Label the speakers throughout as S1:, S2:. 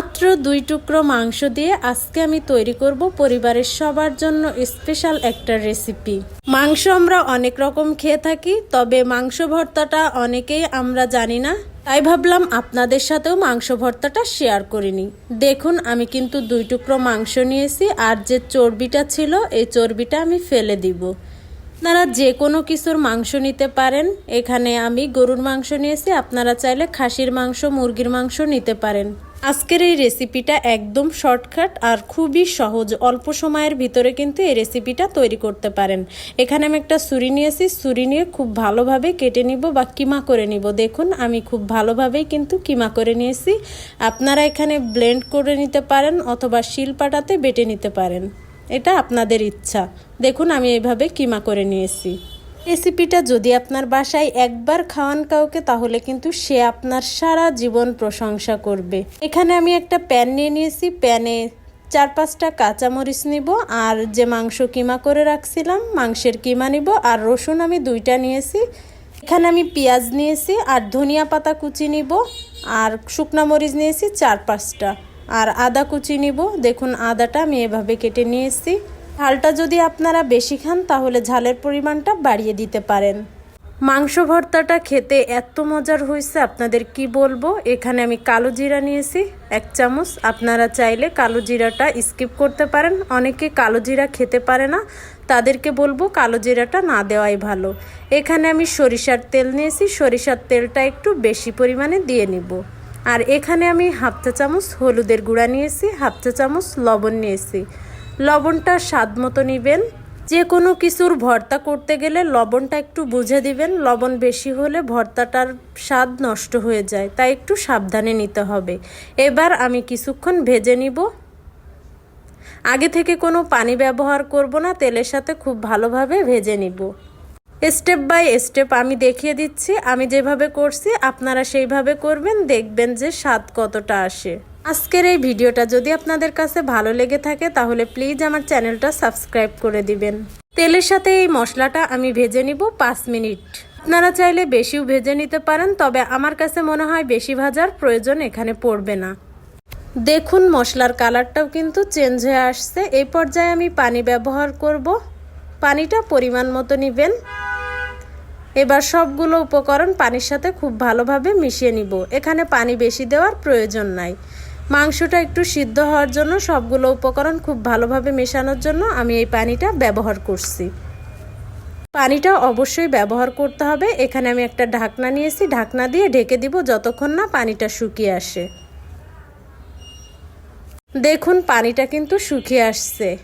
S1: মাত্র দুই টুকরো মাংস দিয়ে আজকে আমি তৈরি করব পরিবারের সবার জন্য স্পেশাল একটা রেসিপি। মাংস আমরা অনেক রকম খেয়ে থাকি, তবে মাংস ভর্তাটা অনেকেই আমরা জানি না। তাই ভাবলাম আপনাদের সাথেও মাংস ভর্তাটা শেয়ার করিনি দেখুন, আমি কিন্তু দুই টুকরো মাংস নিয়েছি আর যে চর্বিটা ছিল, এই চর্বিটা আমি ফেলে দিব। আপনারা যে কোনো কিছুর মাংস নিতে পারেন। এখানে আমি গরুর মাংস নিয়েছি, আপনারা চাইলে খাসির মাংস, মুরগির মাংস নিতে পারেন। আজকের এই রেসিপিটা একদম শর্টকাট আর খুবই সহজ। অল্প সময়ের ভিতরে কিন্তু এই রেসিপিটা তৈরি করতে পারেন। এখানে আমি একটা ছুরি নিয়েছি। ছুরি নিয়ে খুব ভালোভাবে কেটে নিব বা কিমা করে নিব। দেখুন, আমি খুব ভালোভাবেই কিন্তু কিমা করে নিয়েছি। আপনারা এখানে ব্লেন্ড করে নিতে পারেন অথবা শিলপাটাতে বেটে নিতে পারেন। এটা আপনাদের ইচ্ছা। দেখুন, আমি এভাবে কিমা করে নিয়েছি। রেসিপিটা যদি আপনার বাসায় একবার খাওয়ান কাউকে, তাহলে কিন্তু সে আপনার সারা জীবন প্রশংসা করবে। এখানে আমি একটা প্যান নিয়ে নিয়েছি। প্যানে চার পাঁচটা কাঁচামরিচ নিব, আর যে মাংস কিমা করে রাখছিলাম, মাংসের কিমা নিব, আর রসুন আমি দুইটা নিয়েছি। এখানে আমি পেঁয়াজ নিয়েছি, আর ধনিয়া পাতা কুচি নিব, আর শুকনা মরিচ নিয়েছি চার পাঁচটা। আর আদা কুচি নিব। দেখুন, আদাটা আমি এভাবে কেটে নিয়েছি। ঝালটা যদি আপনারা বেশি খান, তাহলে ঝালের পরিমাণটা বাড়িয়ে দিতে পারেন। মাংস ভর্তাটা খেতে এত মজার হয়েছে, আপনাদের কি বলব? এখানে আমি কালো জিরা নিয়েছি, এক চামচ। আপনারা চাইলে কালো জিরাটা স্কিপ করতে পারেন। অনেকে কালো জিরা খেতে পারে না। তাদেরকে বলব কালো জিরাটা না দেওয়াই ভালো। এখানে আমি সরিষার তেল নিয়েছি, সরিষার তেলটা একটু বেশি পরিমাণে দিয়ে নিব। আর এখানে আমি হাফ চা চামচ হলুদের গুঁড়া নিয়েছি, হাফ চা চামচ লবণ নিয়েছি। লবণটা স্বাদ মতো নেবেন। যে কোনো কিছুর ভর্তা করতে গেলে লবণটা একটু বুঝে দিবেন। লবণ বেশি হলে ভর্তাটার স্বাদ নষ্ট হয়ে যায়, তাই একটু সাবধানে নিতে হবে। এবার আমি কিছুক্ষণ ভেজে নিব। আগে থেকে কোনো পানি ব্যবহার করব না, তেলের সাথে খুব ভালোভাবে ভেজে নিব। স্টেপ বাই স্টেপ আমি দেখিয়ে দিচ্ছি, আমি যেভাবে করছি আপনারা সেইভাবে করবেন, দেখবেন যে স্বাদ কতটা আসে। আজকের এই ভিডিওটা যদি আপনাদের কাছে ভালো লেগে থাকে, তাহলে প্লিজ আমার চ্যানেলটা সাবস্ক্রাইব করে দিবেন। তেলের সাথে এই মশলাটা আমি ভেজে নিব পাঁচ মিনিট। আপনারা চাইলে বেশিও ভেজে নিতে পারেন, তবে আমার কাছে মনে হয় বেশি ভাজার প্রয়োজন এখানে পড়বে না। দেখুন, মশলার কালারটাও কিন্তু চেঞ্জ হয়ে আসছে। এই পর্যায়ে আমি পানি ব্যবহার করব। পানিটা পরিমাণ মতো নেবেন। এবার সবগুলো উপকরণ পানির সাথে খুব ভালোভাবে মিশিয়ে নিব। এখানে পানি বেশি দেওয়ার প্রয়োজন নাই। মাংসটা একটু সিদ্ধ হওয়ার জন্য সবগুলো উপকরণ খুব ভালোভাবে মেশানোর জন্য আমি এই পানিটা ব্যবহার করছি। পানিটা অবশ্যই ব্যবহার করতে হবে। এখানে আমি একটা ঢাকনা নিয়েছি। ঢাকনা দিয়ে ঢেকে দিব যতক্ষণ না পানিটা শুকিয়ে আসে। দেখুন, পানিটা কিন্তু শুকিয়ে আসছে।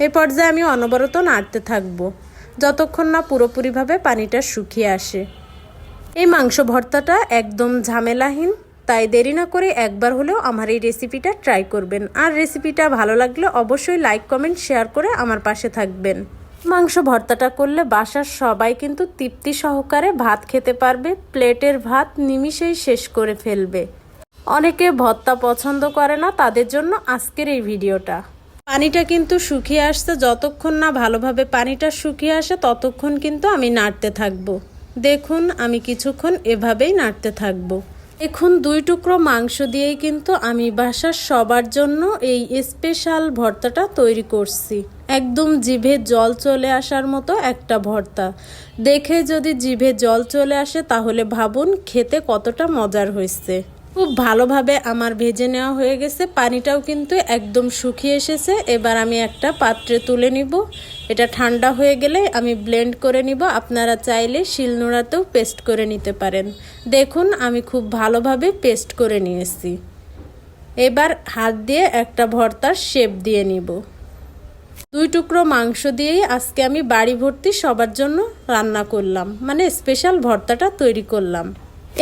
S1: এ পর্যায়ে আমি অনবরত নাড়তে থাকব। যতক্ষণ না পুরোপুরিভাবে পানিটা শুকিয়ে আসে। এই মাংস ভর্তাটা একদম ঝামেলাহীন, তাই দেরি না করে একবার হলেও আমার এই রেসিপিটা ট্রাই করবেন। আর রেসিপিটা ভালো লাগলে অবশ্যই লাইক, কমেন্ট, শেয়ার করে আমার পাশে থাকবেন। মাংস ভর্তাটা করলে বাসার সবাই কিন্তু তৃপ্তি সহকারে ভাত খেতে পারবে, প্লেটের ভাত নিমিষেই শেষ করে ফেলবে। অনেকে ভর্তা পছন্দ করে না, তাদের জন্য আজকের এই ভিডিওটা। পানিটা কিন্তু শুকিয়ে আসছে, যতক্ষণ না ভালোভাবে পানিটা শুকিয়ে আসে, ততক্ষণ কিন্তু আমি নাড়তে থাকব। দেখুন, আমি কিছুক্ষণ এভাবেই নাড়তে থাকব। এখন দুই টুকরো মাংস দিয়েই কিন্তু আমি বাসার সবার জন্য এই স্পেশাল ভর্তাটা তৈরি করছি। একদম জিভে জল চলে আসার মতো একটা ভর্তা। দেখে যদি জিভে জল চলে আসে, তাহলে ভাবুন খেতে কতটা মজার হয়েছে। খুব ভালোভাবে আমার ভেজে নেওয়া হয়ে গেছে। পানিটাও কিন্তু একদম শুকিয়ে এসেছে। এবার আমি একটা পাত্রে তুলে নিব। এটা ঠান্ডা হয়ে গেলে আমি ব্লেন্ড করে নিব। আপনারা চাইলে শিলনোড়াতেও পেস্ট করে নিতে পারেন। দেখুন, আমি খুব ভালোভাবে পেস্ট করে নিয়েছি। এবার হাত দিয়ে একটা ভর্তার শেপ দিয়ে নিব। দুই টুকরো মাংস দিয়েই আজকে আমি বাড়ি ভর্তি সবার জন্য রান্না করলাম। মানে স্পেশাল ভর্তাটা তৈরি করলাম।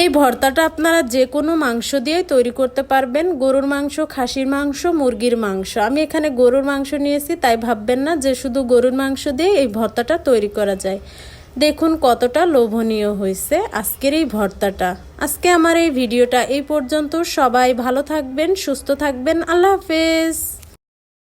S1: এই ভর্তাটা আপনারা যে কোনো মাংস দিয়েই তৈরি করতে পারবেন। গরুর মাংস, খাসির মাংস, মুরগির মাংস। আমি এখানে গরুর মাংস নিয়েছি, তাই ভাববেন না যে শুধু গরুর মাংস দিয়ে এই ভর্তাটা তৈরি করা যায়। দেখুন কতটা লোভনীয় হয়েছে আজকের এই ভর্তাটা। আজকে আমার এই ভিডিওটা এই পর্যন্ত। সবাই ভালো থাকবেন, সুস্থ থাকবেন। আল্লাহ হাফেজ।